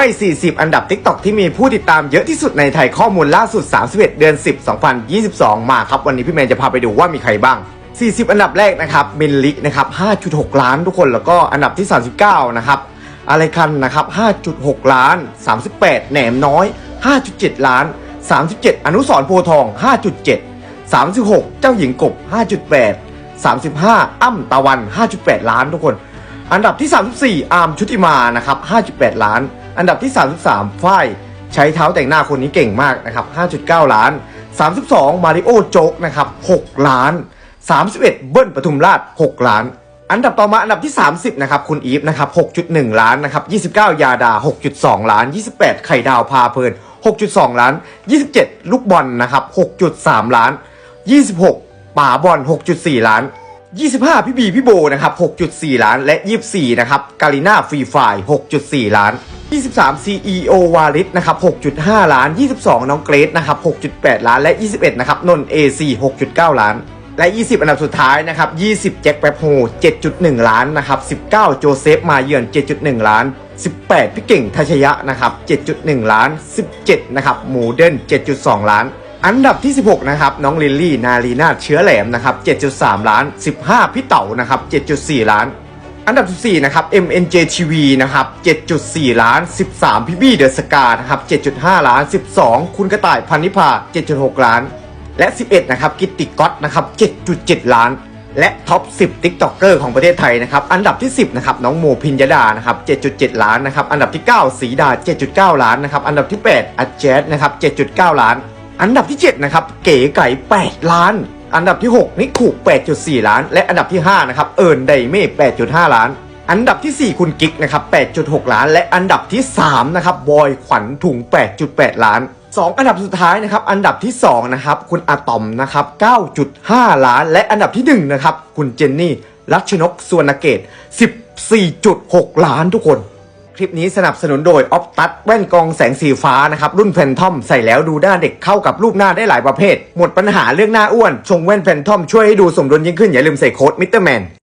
ไม่ 40 อันดับ TikTok ที่มีผู้ติดตามเยอะที่สุดในไทยข้อมูลล่าสุด 31 เดือน 10 2022 มาครับ วันนี้พี่แมนจะพาไปดูว่ามีใครบ้าง 40 อันดับแรกนะครับมินลิกนะครับ 5.6 ล้านทุกคนแล้วก็อันดับที่ 39 นะครับอะไรกันนะครับ 5.6 ล้าน 38 แหนมน้อย 5.7 ล้าน 37 อนุสร์โพธิ์ทอง 5.7 36 เจ้าหญิงกบ 5.8 35 อ้ำตะวัน 5.8 ล้านทุกคน อันดับที่ 34 อาร์มชุติมานะครับ 5.8 ล้าน อันดับที่ 33 ฝ้ายใช้เท้าแต่งหน้าคนนี้เก่งมากนะครับ 5.9 ล้าน 32 มาริโอโจ๊กนะครับ 6 ล้าน 31 เบิ้ลปทุมราช 6 ล้าน อันดับต่อมาอันดับที่ 30 นะครับ คุณอีฟนะครับ 6.1 ล้านนะครับ 29 ยาดา 6.2 ล้าน 28 ไข่ดาวพาเพลิน 6.2 ล้าน 27 ลูกบอลนะครับ 6.3 ล้าน 26 ป่าบอล 6.4 ล้าน 25 พี่บีพี่โบนะครับ 6.4 ล้าน และ 24 นะครับกาลิน่าฟรีไฟ6.4 ล้าน 23 CEO วาริสนะครับ 6.5 ล้าน 22 น้องเกรซนะครับ 6.8 ล้าน และ 21 นะครับ นน AC 6.9 ล้าน และ 20 อันดับสุดท้ายนะครับ 20 แจ็คแป๊บโฮ7.1 ล้านนะครับ 19 โจเซฟ มาเยือน 7.1 ล้าน 18 พี่เก่งทัชยะนะครับ 7.1 ล้าน 17 นะครับหมูเดิร์น7.2 ล้าน อันดับที่ 16 นะครับ น้องลิลลี่ นาลีนาเชื้อแหลมนะครับ 7.3 ล้าน 15 พี่เต๋านะครับ 7.4 ล้าน อันดับ 14 นะครับ MNJ TV นะครับ 7.4 ล้าน 13 พี่บี้เดอะสกานะครับ 7.5 ล้าน 12 คุณกระต่ายพันนิพา 7.6 ล้าน และ 11 นะครับ กิตติก๊อตนะครับ 7.7 ล้าน และท็อป 10ติ๊กต็อกเกอร์ของประเทศไทยนะครับ อันดับที่ 10 นะครับ น้องโมพิญญดา นะครับ 7.7 ล้าน นะครับ อันดับที่ 9 สีดา 7.9 ล้าน นะครับ อันดับที่ 8อัจแจ๊ดนะครับ 7.9 ล้าน อันดับที่ 7 นะครับ เก๋ไก่ 8 ล้าน อันดับที่ 6 นิกขุ8.4 ล้าน และอันดับที่ 5 นะครับ เอิร์นไดเม่8.5 ล้าน อันดับที่ 4 คุณกิ๊กนะครับ 8.6 ล้าน และอันดับที่ 3 นะครับ บอยขวัญถุง 8.8 ล้าน 2 อันดับสุดท้ายนะครับ อันดับที่ 2 นะครับ คุณอะตอมนะครับ 9.5 ล้าน และอันดับที่ 1 นะครับ คุณเจนนี่ รัชนก สวนเกต 14.6 ล้านทุกคน คลิปนี้สนับสนุนโดยออฟตัดแว่นกองแสงสีฟ้านะครับ รุ่นแฟนทอมใส่แล้วดูหน้าเด็กเข้ากับรูปหน้าได้หลายประเภท หมดปัญหาเรื่องหน้าอ้วน ชงแว่นแฟนทอมช่วยให้ดูสมดุลยิ่งขึ้นอย่าลืมใส่โค้ดมิสเตอร์แมน